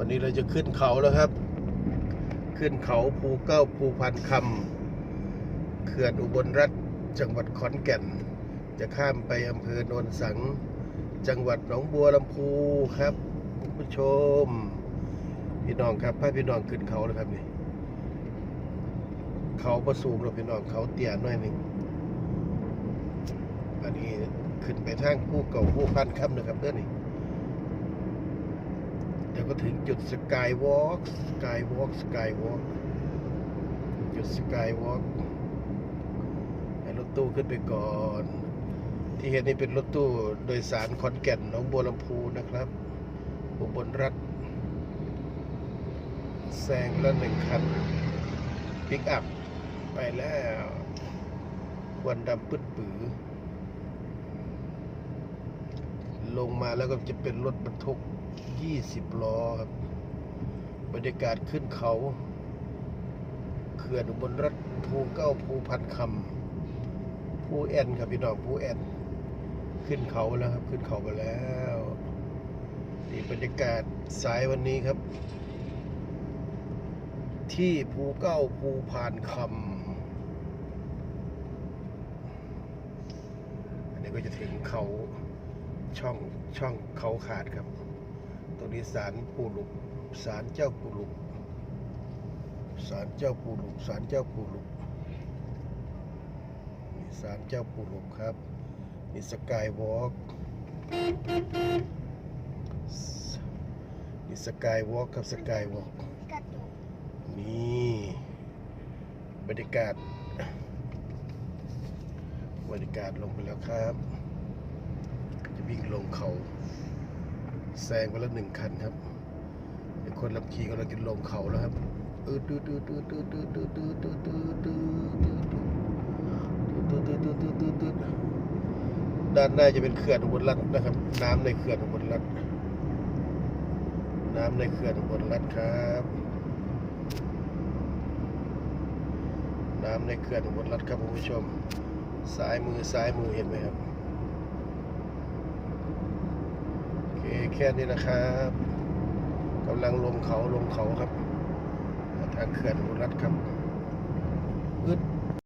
วันนี้เราจะขึ้นเขาแล้วครับ ขึ้นเขาภูเก้าภูพันคำเขื่อนอุบลรัฐจังหวัดขอนแก่น จะข้ามไปอำเภอโนนสัง จังหวัดหนองบัวลำพูครับคุณผู้ชม พี่น้องครับพาพี่น้องขึ้นเขาแล้วครับนี่เขาประสูงเราพี่น้องเขาเตี้ยน่อยหนึ่งอันนี้ขึ้นไปทางผู้เก่าผู้พันคำนะครับเด้อนี่ ก็ถึงจุดสกายวอล์กสกายวอล์กสกายวอล์กจุดสกายวอล์กให้รถตู้ขึ้นไปก่อน ที่เห็นนี่เป็นรถตู้โดยสารขอนแก่นหนองบัวลำพูนะครับ อุบลรัฐแซงละหนึ่งคันปิกอัพไปแล้วควันดำปื้ดปือ ลงมาแล้วก็จะเป็นรถบรรทุก 20 ล้อครับบรรยากาศขึ้นเขาเขื่อนอุบนรัฐภูเก้าภูพันคำภูแอนครับพี่น้องภูแอนขึ้นเขาแล้วครับ ขึ้นเขาไปแล้วนี่บรรยากาศสายวันนี้ครับ ที่ภูเก้าภูพานคำอันนี้ก็จะถึงเขา ช่องช่องเขาขาดครับ ตรงนี้ศาลปู่หลุกศาลเจ้าปูหลุกศาลเจ้าปูหลุกศาลเจ้าปูหลุกนี่ศาลเจ้าปูหลุกครับนี่สกายวอล์กนี่สกายวอล์กครับสกายวอล์กนี่บรรยากาศบรรยากาศลงไปแล้วครับ วิ่งลงเขาแซงไปแล้วหนึ่งคันครับเดี๋ยวคนลำขี่กำลังจะลงเขาแล้วครับอืดตืดตืดตืดตืดตืดตืดตืดตืดตืดตืดตืดตืดตืดตืดตืดตืดด้านหน้าจะเป็นเขื่อนอุบลรัฐนะครับ น้ำในเขื่อนอุบลรัฐน้ำในเขื่อนอุบลรัฐครับ น้ำในเขื่อนอุบลรัฐครับคุณผู้ชม ซ้ายมือซ้ายมือเห็นไหมครับ โอเค แค่นี้นะครับกำลังลงเขาลงเขาครับทางเขื่อนอุรัตครับอึด